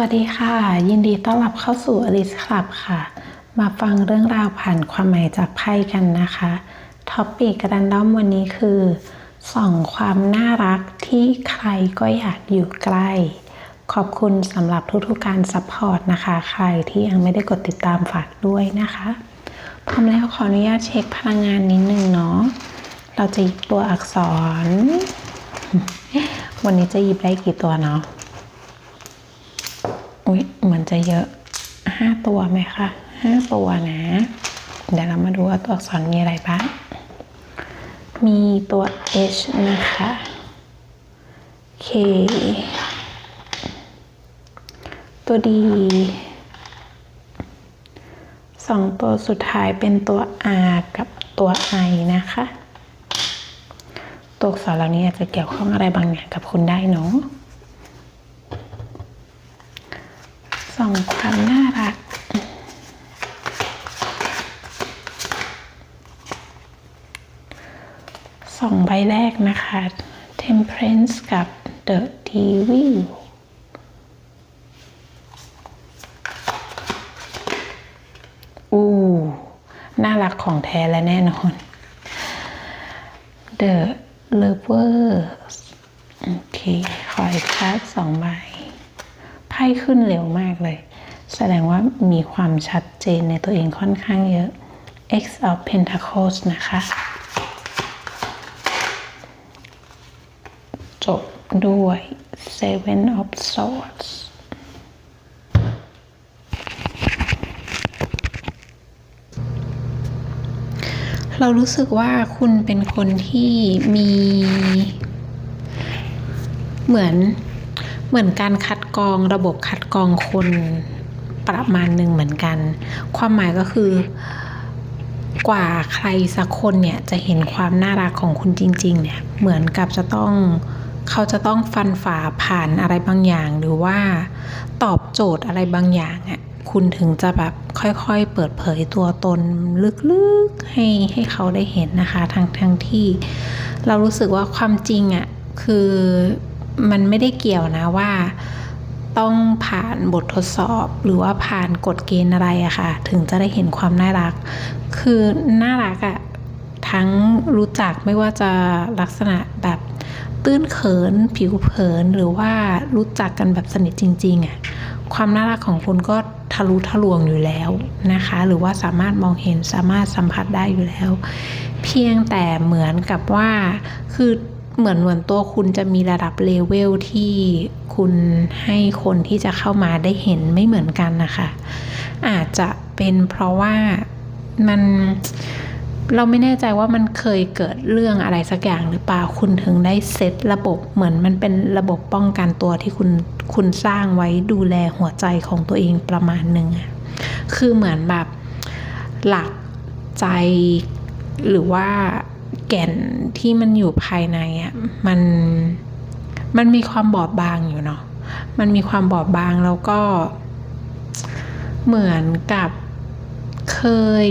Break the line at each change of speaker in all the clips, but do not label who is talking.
วัสดีค่ะ ยินดีต้อนรับเข้าสู่อลิสคลับค่ะ มาฟังเรื่องราวผ่านความหมายจากไพ่กันนะคะท็อปปีกกระดันด้อมวันนี้คือส่องความน่ารักที่ใครก็อยากอยู่ใกล้ ขอบคุณสำหรับทุกๆการซัพพอร์ตนะคะ ใครที่ยังไม่ได้กดติดตามฝากด้วยนะคะพร้อมแล้วขออนุญาตเช็คพลังงานนิดนึงเนาะเราจะหยิบตัวอักษร วันนี้จะหยิบได้กี่ตัวเนาะ อุ๊ยเหมือนจะเยอะห้าตัวไหมคะห้าตัวนะ เดี๋ยวเรามาดูว่าตัวอักษรมีอะไรบ้าง มีตัว H นะคะ K ตัว D สองตัวสุดท้ายเป็นตัว R กับตัว I นะคะ ตัวอักษรเหล่านี้อาจจะเกี่ยวข้องอะไรบางอย่างกับคุณได้เนาะ ส่องความน่ารัก สองใบแรกนะคะ Temperance กับ The Devil อู้ น่ารักของแท้และแน่นอน The Lovers โอเค ขออีกคัดสองใบ ไพ่ขึ้นเร็วมากเลย แสดงว่ามีความชัดเจนในตัวเองค่อนข้างเยอะ X of Pentacles นะคะ จบด้วย Seven of Swords เรารู้สึกว่าคุณเป็นคนที่มีเหมือน เหมือนการคัดกรองระบบคัดกรองคนประมาณหนึ่งเหมือนกัน ความหมายก็คือกว่าใครสักคนเนี่ยจะเห็นความน่ารักของคุณจริง ๆ เนี่ยเหมือนกับจะต้องเขาจะต้องฟันฝ่าผ่านอะไรบางอย่าง หรือว่าตอบโจทย์อะไรบางอย่างอะคุณถึงจะแบบค่อยๆ เปิดเผยตัวตนลึกๆให้ให้เขาได้เห็นนะคะทั้งทั้งที่ เรารู้สึกว่าความจริงอะคือ มันไม่ได้เกี่ยวนะว่าต้องผ่านบททดสอบหรือว่าผ่านกฎเกณฑ์อะไรอะค่ะ ถึงจะได้เห็นความน่ารัก คือน่ารักอะทั้งรู้จักไม่ว่าจะลักษณะแบบตื้นเขิน ผิวเผินหรือว่ารู้จักกันแบบสนิทจริงๆอะความน่ารักของคุณก็ทะลุทะลวงอยู่แล้วนะคะ หรือว่าสามารถมองเห็นสามารถสัมผัสได้อยู่แล้ว เพียงแต่เหมือนกับว่าคือ เหมือนเหมือนตัวคุณจะมีระดับเลเวลที่คุณให้คนที่จะเข้ามาได้เห็นไม่เหมือนกันนะคะ อาจจะเป็นเพราะว่ามันเราไม่แน่ใจว่ามันเคยเกิดเรื่องอะไรสักอย่างหรือเปล่าคุณถึงได้เซตระบบเหมือนมันเป็นระบบป้องกันตัวที่คุณคุณสร้างไว้ดูแลหัวใจของตัวเองประมาณหนึ่งคือเหมือนแบบหลักใจหรือว่า แก่นที่มันอยู่ภายในอะมันมันมีความบอบบางอยู่เนาะมันมีความบอบบางแล้วก็เหมือนกับเคย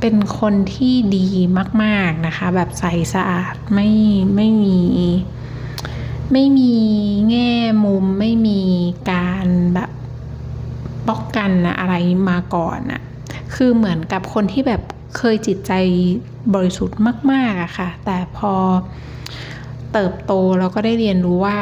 เป็นคนที่ดีมาก ๆนะคะ แบบใสสะอาดไม่ไม่มีไม่มีแง่มุมไม่มีการแบบป้องกันอะไรมาก่อนอะคือเหมือนกับคนที่แบบ เคยจิตใจบริสุทธิ์มากๆอะค่ะ แต่พอเติบโตเราก็ได้เรียนรู้ว่า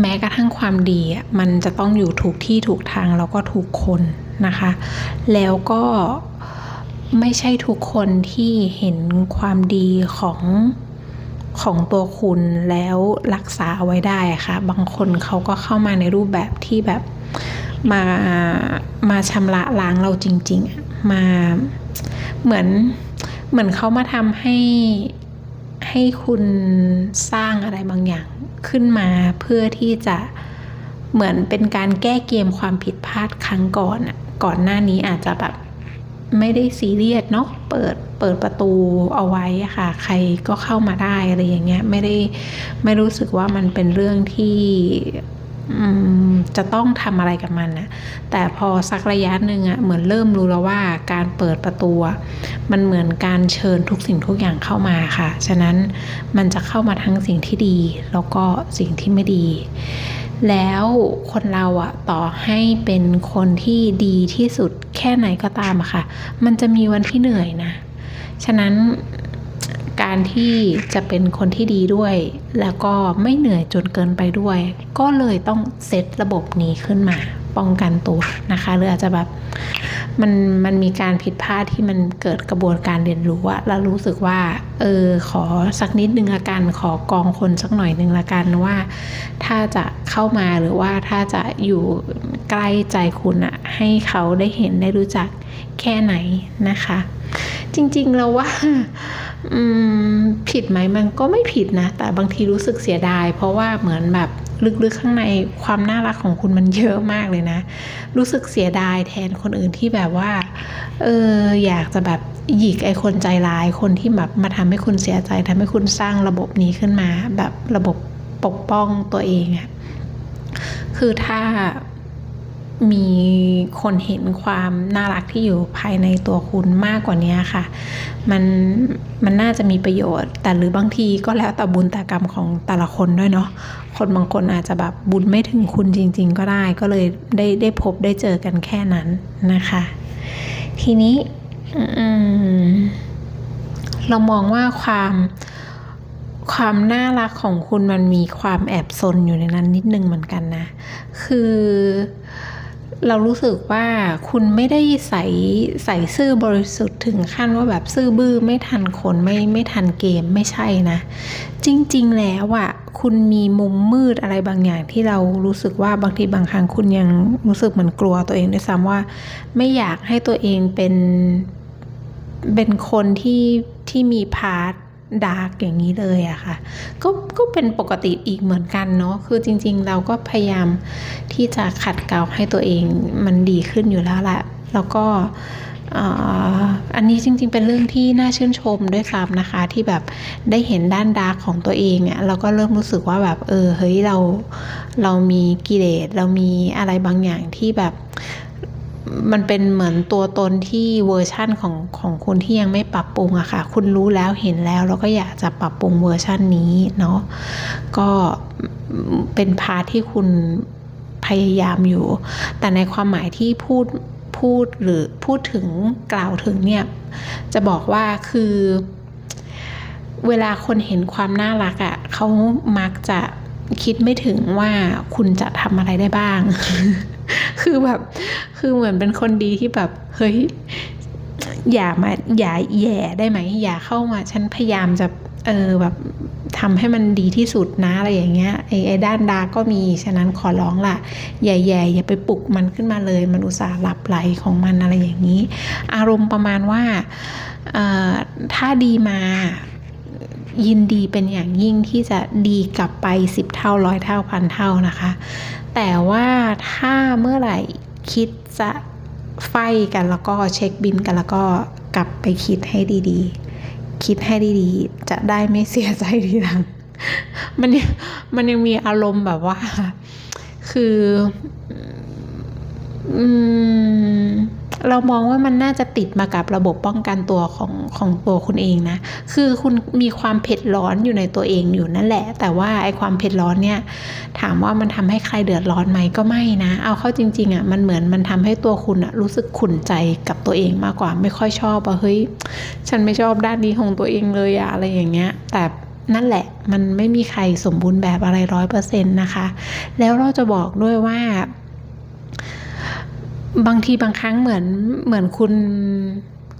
แม้กระทั่งความดีมันจะต้องอยู่ถูกที่ถูกทางแล้วก็ถูกคนนะคะ แล้วก็ไม่ใช่ทุกคนที่เห็นความดีของของตัวคุณแล้วรักษาเอาไว้ได้ค่ะ บางคนเขาก็เข้ามาในรูปแบบที่แบบมามาชำระล้างเราจริง ๆ มาเหมือนเหมือนเขามาทำให้ให้คุณสร้างอะไรบางอย่างขึ้นมาเพื่อที่จะเหมือนเป็นการแก้เกมความผิดพลาดครั้งก่อนอะก่อนหน้านี้อาจจะแบบไม่ได้ซีเรียสเนาะเปิดเปิดประตูเอาไว้ค่ะ ใครก็เข้ามาได้อะไรอย่างเงี้ยไม่ได้ไม่รู้สึกว่ามันเป็นเรื่องที่ จะต้องทำอะไรกับมันนะแต่พอสักระยะหนึ่งอะเหมือนเริ่มรู้แล้วว่าการเปิดประตู มันเหมือนการเชิญทุกสิ่งทุกอย่างเข้ามาค่ะ ฉะนั้นมันจะเข้ามาทั้งสิ่งที่ดี แล้วก็สิ่งที่ไม่ดี แล้วคนเราอะต่อให้เป็นคนที่ดีที่สุดแค่ไหนก็ตามอะค่ะ มันจะมีวันที่เหนื่อยนะ ฉะนั้น การที่จะเป็นคนที่ดีด้วย แล้วก็ไม่เหนื่อยจนเกินไปด้วย ก็เลยต้องเซตระบบนี้ขึ้นมา ป้องกันตัวนะคะหรืออาจจะแบบมันมันมีการผิดพลาดที่มันเกิดกระบวนการเรียนรู้อะแล้วรู้สึกว่า เออ ขอสักนิดนึงละกัน ขอกองคนสักหน่อยนึงละกันว่า ถ้าจะเข้ามาหรือว่าถ้าจะอยู่ใกล้ใจคุณอะให้เขาได้เห็นได้รู้จักแค่ไหนนะคะ จริงๆเราว่า ผิดไหมมันก็ไม่ผิดนะ แต่บางทีรู้สึกเสียดาย เพราะว่าเหมือนแบบลึกๆข้างในความน่ารักของคุณมันเยอะมากเลยนะ รู้สึกเสียดายแทนคนอื่นที่แบบว่า เอออยากจะแบบหยิกไอ้คนใจร้ายคนที่แบบมาทำให้คุณเสียใจทำให้คุณสร้างระบบนี้ขึ้นมา แบบระบบปกป้องตัวเองอะคือถ้า มีคนเห็นความน่ารักที่อยู่ภายในตัวคุณมากกว่านี้ค่ะ มันมันน่าจะมีประโยชน์ แต่หรือบางทีก็แล้วแต่บุญแต่กรรมของแต่ละคนด้วยเนาะคนบางคนอาจจะแบบบุญไม่ถึงคุณจริง ๆ ก็ได้ก็เลยได้ได้พบได้เจอกันแค่นั้นนะคะ ทีนี้เรามองว่าความความน่ารักของคุณมันมีความแอบซนอยู่ในนั้นนิดนึงเหมือนกันนะ คือ เรารู้สึกว่าคุณไม่ได้ใส่ใส่ซื่อบริสุทธิ์ถึงขั้นว่าแบบซื่อบื้อไม่ทันคนไม่ไม่ทันเกมไม่ใช่นะ จริง ๆ แล้วอะ่ะคุณมีมุมมืดอะไรบางอย่างที่เรารู้สึกว่าบางทีบางครั้งคุณยังรู้สึกเหมือนกลัวตัวเองด้วยซ้ำว่า ไม่อยากให้ตัวเองเป็นเป็นคนที่ที่มีพาร์ท ดาร์กอย่างนี้เลยอะค่ะก็ก็เป็นปกติอีกเหมือนกันเนาะคือจริง ๆ เราก็พยายามที่จะขัดเกลาให้ตัวเองมันดีขึ้นอยู่แล้วแหละแล้วก็อันนี้จริง ๆ เป็นเรื่องที่น่าชื่นชมด้วยซ้ำนะคะ ที่แบบได้เห็นด้านดาร์กของตัวเองอะ่ะเราก็เริ่มรู้สึกว่าแบบเออเฮ้ยเราเรามีกิเลสเรามีอะไรบางอย่างที่แบบ มันเป็นเหมือนตัวตนที่เวอร์ชั่นของของคุณที่ยังไม่ปรับปรุงอะค่ะ คุณรู้แล้วเห็นแล้วแล้วก็อยากจะปรับปรุงเวอร์ชั่นนี้เนาะก็เป็นพาทที่คุณพยายามอยู่ แต่ในความหมายที่พูดพูดหรือพูดถึงกล่าวถึงเนี่ยจะบอกว่าคือ เวลาคนเห็นความน่ารักอะ่ะเขามักจะคิดไม่ถึงว่าคุณจะทำอะไรได้บ้าง คือแบบ คือเหมือนเป็นคนดีที่แบบ เฮ้ย อย่ามาอย่าแย่ได้ไหม อย่าเข้ามา ฉันพยายามจะ เออแบบทำให้มันดีที่สุดนะอะไรอย่างเงี้ยไอ้ไอ้ด้านดาก็มี ฉะนั้นขอร้องล่ะอย่าแย่อย่าไปปลุกมันขึ้นมาเลย มันอุตส่าห์หลับไหลของมันอะไรอย่างนี้ อารมณ์ประมาณว่าถ้าดีมายินดีเป็นอย่างยิ่งที่จะดีกลับไปสิบเท่าร้อยเท่าพันเท่านะคะ แต่ว่าถ้าเมื่อไหร่คิดจะไฟกันแล้วก็เช็คบินกันแล้วก็กลับไปคิดให้ดีๆ คิดให้ดีๆ จะได้ไม่เสียใจทีหลังมันยังมันยังมีอารมณ์แบบว่า คือ อืม เรามองว่ามันน่าจะติดมากับระบบป้องกันตัวของของตัวคุณเองนะ คือคุณมีความเผ็ดร้อนอยู่ในตัวเองอยู่นั่นแหละ แต่ว่าไอ้ความเผ็ดร้อนเนี่ย ถามว่ามันทำให้ใครเดือดร้อนไหมก็ไม่นะ เอาเข้าจริงๆอะ่ะมันเหมือนมันทำให้ตัวคุณอะ่ะรู้สึกขุนใจกับตัวเองมากกว่า ไม่ค่อยชอบว่าเฮ้ย ฉันไม่ชอบด้านนี้ของตัวเองเลยอะอะไรอย่างเงี้ย แต่นั่นแหละมันไม่มีใครสมบูรณ์แบบอะไรร้อยเปอร์เซ็นต์นะคะ แล้วเราจะบอกด้วยว่า บางทีบางครั้งเหมือนเหมือนคุณ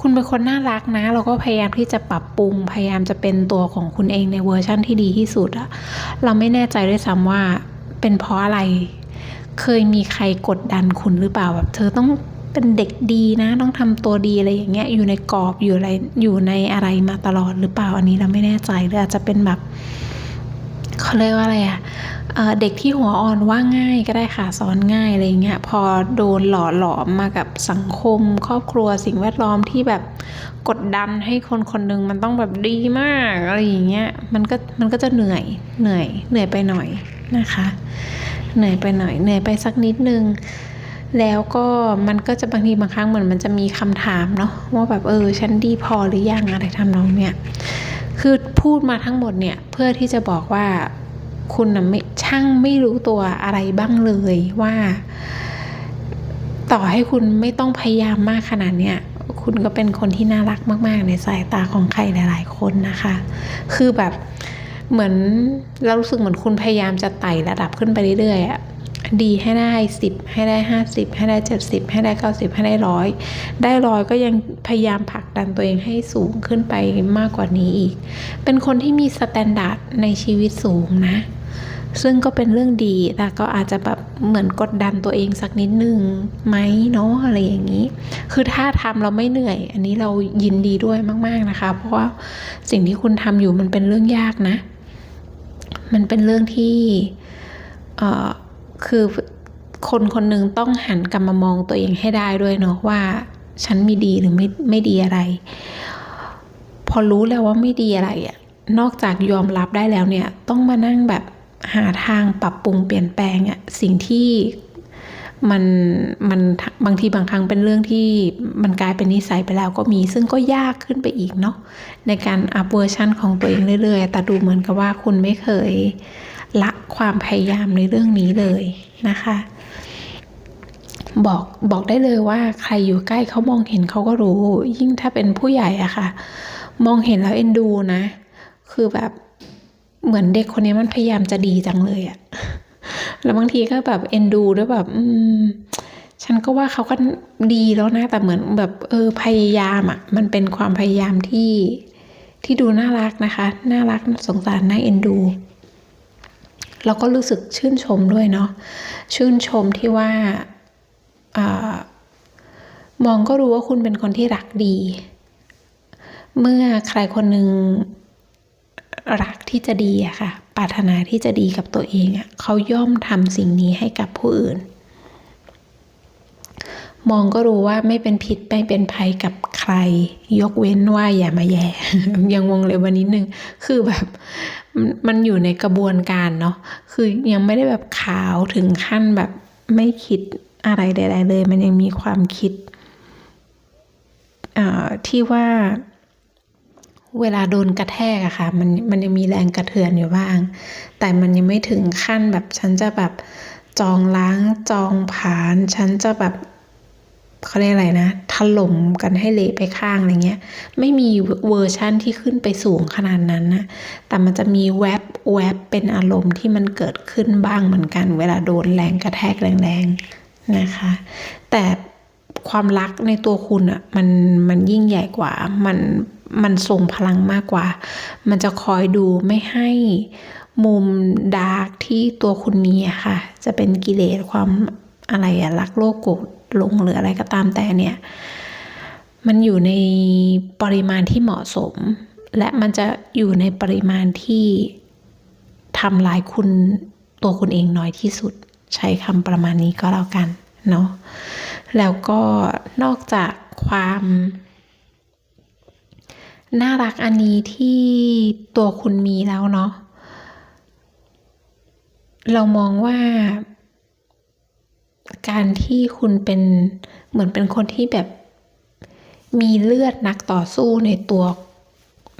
คุณเป็นคนน่ารักนะ เราก็พยายามที่จะปรับปรุง พยายามจะเป็นตัวของคุณเองในเวอร์ชั่นที่ดีที่สุดอะเราไม่แน่ใจด้วยซ้ำว่าเป็นเพราะอะไร เคยมีใครกดดันคุณหรือเปล่าแบบเธอต้องเป็นเด็กดีนะ ต้องทำตัวดีอะไรอย่างเงี้ยอยู่ในกรอบอยู่อะไรอยู่ในอะไรมาตลอดหรือเปล่าอันนี้เราไม่แน่ใจหรืออาจจะเป็นแบบเขาเรียกว่าอะไรอะ เด็กที่หัวอ่อนว่าง่ายก็ได้ค่ะสอนง่ายอะไรเงี้ยพอโดนหล่อหลอมมากับสังคม ครอบครัวสิ่งแวดล้อมที่แบบกดดันให้คนคนหนึ่งมันต้องแบบดีมากอะไรอย่างเงี้ยมันก็มันก็จะเหนื่อยเหนื่อยเหนื่อยไปหน่อยนะคะ เหนื่อยไปหน่อยเหนื่อยไปสักนิดนึงแล้วก็มันก็จะบางทีบางครั้งเหมือนมันจะมีคำถามเนาะว่าแบบเออฉันดีพอหรือยังอะไรทำนองเนี้ยคือพูดมาทั้งหมดเนี่ยเพื่อที่จะบอกว่า คุณนะไม่ช่างไม่รู้ตัวอะไรบ้างเลยว่า ต่อให้คุณไม่ต้องพยายามมากขนาดเนี้ยคุณก็เป็นคนที่น่ารักมาก ๆ ในสายตาของใครหลาย ๆ คนนะคะ คือแบบเหมือนเรารู้สึกเหมือนคุณพยายามจะไต่ระดับขึ้นไปเรื่อยๆอะ ดีให้ได้สิบให้ได้ห้าสิบให้ได้เจ็ดสิบให้ได้เก้าสิบให้ได้ร้อยได้ร้อยก็ยังพยายามผลักดันตัวเองให้สูงขึ้นไปมากกว่านี้อีก เป็นคนที่มีสแตนดาร์ดในชีวิตสูงนะ ซึ่งก็เป็นเรื่องดี แต่ก็อาจจะแบบเหมือนกดดันตัวเองสักนิดนึงไหมเนาะอะไรอย่างนี้ คือถ้าทำเราไม่เหนื่อย อันนี้เรายินดีด้วยมาก ๆนะคะ เพราะว่าสิ่งที่คุณทำอยู่มันเป็นเรื่องยากนะ มันเป็นเรื่องที่เอ่อ คือคนคนหนึ่งต้องหันกลับมามองตัวเองให้ได้ด้วยเนาะว่าฉันมีดีหรือไม่ไม่ดีอะไร พอรู้แล้วว่าไม่ดีอะไรอะนอกจากยอมรับได้แล้วเนี่ย ต้องมานั่งแบบหาทางปรับปรุงเปลี่ยนแปลงอะสิ่งที่มันมันบางทีบางครั้งเป็นเรื่องที่มันกลายเป็นนิสัยไปแล้วก็มี ซึ่งก็ยากขึ้นไปอีกเนาะในการอัพเวอร์ชันของตัวเองเรื่อยๆ แต่ดูเหมือนกับว่าคุณไม่เคย ละความพยายามในเรื่องนี้เลยนะคะ บอกบอกได้เลยว่าใครอยู่ใกล้เขามองเห็นเขาก็รู้ ยิ่งถ้าเป็นผู้ใหญ่อะค่ะ มองเห็นแล้วเอ็นดูนะ คือแบบเหมือนเด็กคนนี้มันพยายามจะดีจังเลยอะแล้วบางทีก็แบบเอ็นดูด้วยแบบอืมฉันก็ว่าเขาก็ดีแล้วนะ แต่เหมือนแบบเออพยายามอะมันเป็นความพยายามที่ที่ดูน่ารักนะคะ น่ารักสงสารน่าเอ็นดู เราก็รู้สึกชื่นชมด้วยเนาะชื่นชมที่ว่าอามองก็รู้ว่าคุณเป็นคนที่รักดี เมื่อใครคนหนึ่งรักที่จะดีอะค่ะ ปรารถนาที่จะดีกับตัวเองอะเขาย่อมทำสิ่งนี้ให้กับผู้อื่น มองก็รู้ว่าไม่เป็นพิษไม่เป็นภัยกับใคร ยกเว้นว่าอย่ามาแย่ยังวงเลยวันนิดนึงคือแบบ มันอยู่ในกระบวนการเนาะคือยังไม่ได้แบบขาวถึงขั้นแบบไม่คิดอะไรใดๆเลย มันยังมีความคิดที่ว่าเวลาโดนกระแทกอะค่ะมันมันยังมีแรงกระเทือนอยู่บ้าง แต่มันยังไม่ถึงขั้นแบบฉันจะแบบจองล้างจองผาน ฉันจะแบบ เขาเรียกอะไรนะถล่มกันให้เละไปข้างอะไรเงี้ย ไม่มีเวอร์ชั่นที่ขึ้นไปสูงขนาดนั้นนะ แต่มันจะมีแวบแวบเป็นอารมณ์ที่มันเกิดขึ้นบ้างเหมือนกัน เวลาโดนแรงกระแทกแรงๆนะคะ แต่ความรักในตัวคุณอะ่ะมันมันยิ่งใหญ่กว่า มันมันทรงพลังมากกว่า มันจะคอยดูไม่ให้มุมดาร์กที่ตัวคุณมีอะค่ะ จะเป็นกิเลสความอะไรอะรักโลกโกรธ ลงหรืออะไรก็ตามแต่เนี่ย มันอยู่ในปริมาณที่เหมาะสม และมันจะอยู่ในปริมาณที่ทำลายคุณตัวคุณเองน้อยที่สุด ใช้คำประมาณนี้ก็แล้วกันเนาะแล้วก็นอกจากความน่ารักอันนี้ที่ตัวคุณมีแล้วเนาะเรามองว่า การที่คุณเป็นเหมือนเป็นคนที่แบบมีเลือดนักต่อสู้ในตัว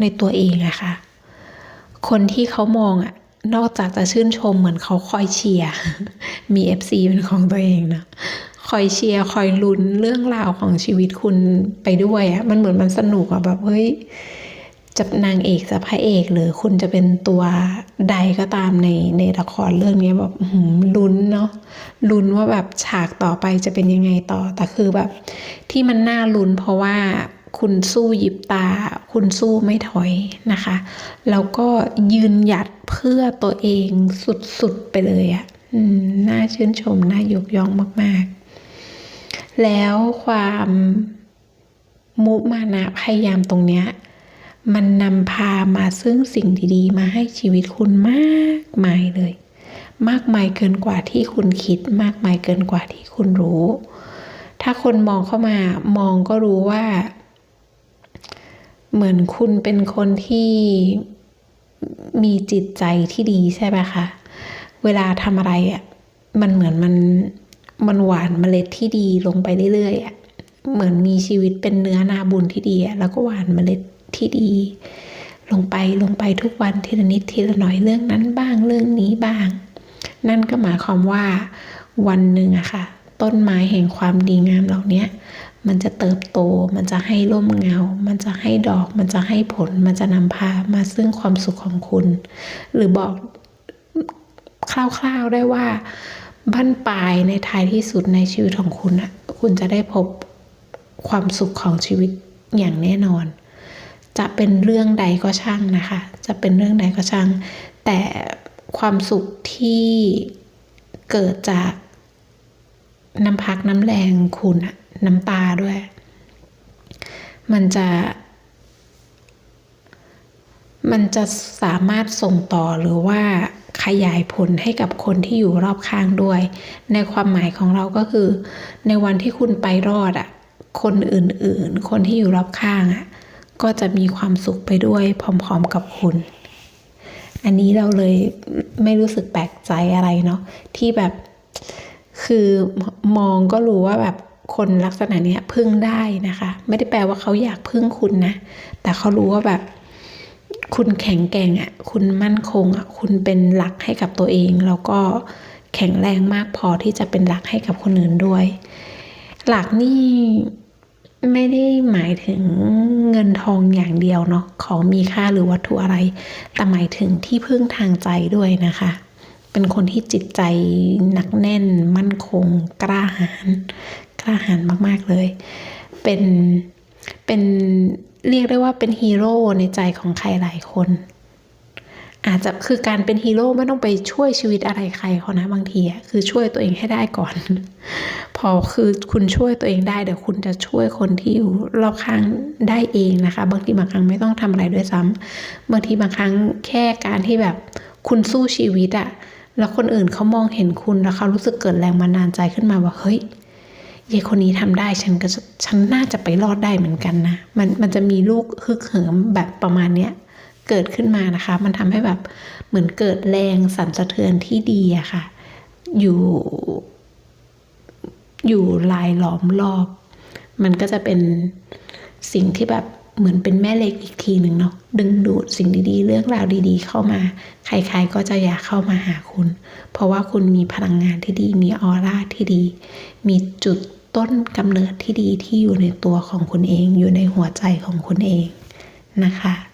ในตัวเองอะค่ะ คนที่เขามองอะนอกจากจะชื่นชมเหมือนเขาคอยเชียร์ มี FC เป็นของตัวเองนะ คอยเชียร์คอยลุ้นเรื่องราวของชีวิตคุณไปด้วยอะมันเหมือนมันสนุกอะแบบเฮ้ย จะนางเอกจะพระเอกหรือคุณจะเป็นตัวใดก็ตามในในละครเรื่องนี้แบบลุ้นเนาะลุ้นว่าแบบฉากต่อไปจะเป็นยังไงต่อแต่คือแบบ ที่มันน่าลุ้นเพราะว่าคุณสู้ยิบตา คุณสู้ไม่ถอยนะคะ แล้วก็ยืนหยัดเพื่อตัวเองสุดๆไปเลยอะ่ะน่าชื่นชม น่ายกย่องมากๆ แล้วความมุมานะพยายามตรงเนี้ย มันนำพามาซึ่งสิ่งดีๆ มาให้ชีวิตคุณมากมายเลย มากมายเกินกว่าที่คุณคิด มากมายเกินกว่าที่คุณรู้ ถ้าคนมองเข้ามามองก็รู้ว่า เหมือนคุณเป็นคนที่มีจิตใจที่ดีใช่ไหมคะ เวลาทำอะไรอะ่ะ มันเหมือนมันมันหวานเมล็ดที่ดีลงไปเรื่อยๆอะ่ะ เหมือนมีชีวิตเป็นเนื้อนาบุญที่ดีอะแล้วก็หวานเมล็ด ที่ดี ลงไปลงไปทุกวันทีละนิดทีละหน่อยเรื่องนั้นบ้างเรื่องนี้บ้าง นั่นก็หมายความว่าวันหนึ่งอะค่ะ ต้นไม้แห่งความดีงามเหล่านี้มันจะเติบโต มันจะให้ร่มเงา มันจะให้ดอก มันจะให้ผล มันจะนำพามาซึ่งความสุขของคุณ หรือบอกคร่าวๆได้ว่าบั้นปลายในท้ายที่สุดในชีวิตของคุณอะคุณจะได้พบความสุขของชีวิตอย่างแน่นอน จะเป็นเรื่องใดก็ช่างนะคะ จะเป็นเรื่องใดก็ช่าง แต่ความสุขที่เกิดจากน้ำพักน้ำแรงคุณน้ำตาด้วย มันจะ มันจะสามารถส่งต่อหรือว่าขยายผลให้กับคนที่อยู่รอบข้างด้วย ในความหมายของเราก็คือ ในวันที่คุณไปรอดอะคนอื่นๆ คนที่อยู่รอบข้างอะ ก็จะมีความสุขไปด้วยพร้อมๆกับคุณ อันนี้เราเลยไม่รู้สึกแปลกใจอะไรเนาะที่แบบคือมองก็รู้ว่าแบบคนลักษณะเนี้ยพึ่งได้นะคะ ไม่ได้แปลว่าเขาอยากพึ่งคุณนะ แต่เขารู้ว่าแบบคุณแข็งแกร่งอะ คุณมั่นคงอะ คุณเป็นหลักให้กับตัวเอง แล้วก็แข็งแรงมากพอที่จะเป็นหลักให้กับคนอื่นด้วย หลักนี่ ไม่ได้หมายถึงเงินทองอย่างเดียวเนาะของมีค่าหรือวัตถุอะไร แต่หมายถึงที่พึ่งทางใจด้วยนะคะ เป็นคนที่จิตใจหนักแน่น มั่นคง กล้าหาญกล้าหาญมาก ๆ เลย เป็นเป็นเรียกได้ว่าเป็นฮีโร่ในใจของใครหลายคน อาจจะคือการเป็นฮีโร่ไม่ต้องไปช่วยชีวิตอะไรใครเขานะบางทีคือช่วยตัวเองให้ได้ก่อน พอคือคุณช่วยตัวเองได้เดี๋ยวคุณจะช่วยคนที่อยู่รอบข้างได้เองนะคะ บางทีบางครั้งไม่ต้องทำอะไรด้วยซ้ำบางทีบางครั้งแค่การที่แบบคุณสู้ชีวิตอะแล้วคนอื่นเขามองเห็นคุณแล้วเขารู้สึกเกิดแรงบันดาลใจขึ้นมาว่าเฮ้ยยายคนนี้ทำได้ฉันก็ฉันน่าจะไปรอดได้เหมือนกันนะมันมันจะมีลูกฮึกเหิมแบบประมาณเนี้ย เกิดขึ้นมานะคะ มันทำให้แบบเหมือนเกิดแรงสั่นสะเทือนที่ดีอะค่ะ อยู่ อยู่ลายล้อมรอบ มันก็จะเป็นสิ่งที่แบบเหมือนเป็นแม่เหล็กอีกทีหนึ่งเนาะดึงดูดสิ่งดีๆ เรื่องราวดีๆ เข้ามา ใครๆก็จะอยากเข้ามาหาคุณ เพราะว่าคุณมีพลังงานที่ดี มีออร่าที่ดี มีจุดต้นกำเนิดที่ดีที่อยู่ในตัวของคุณเอง อยู่ในหัวใจของคุณเองนะคะ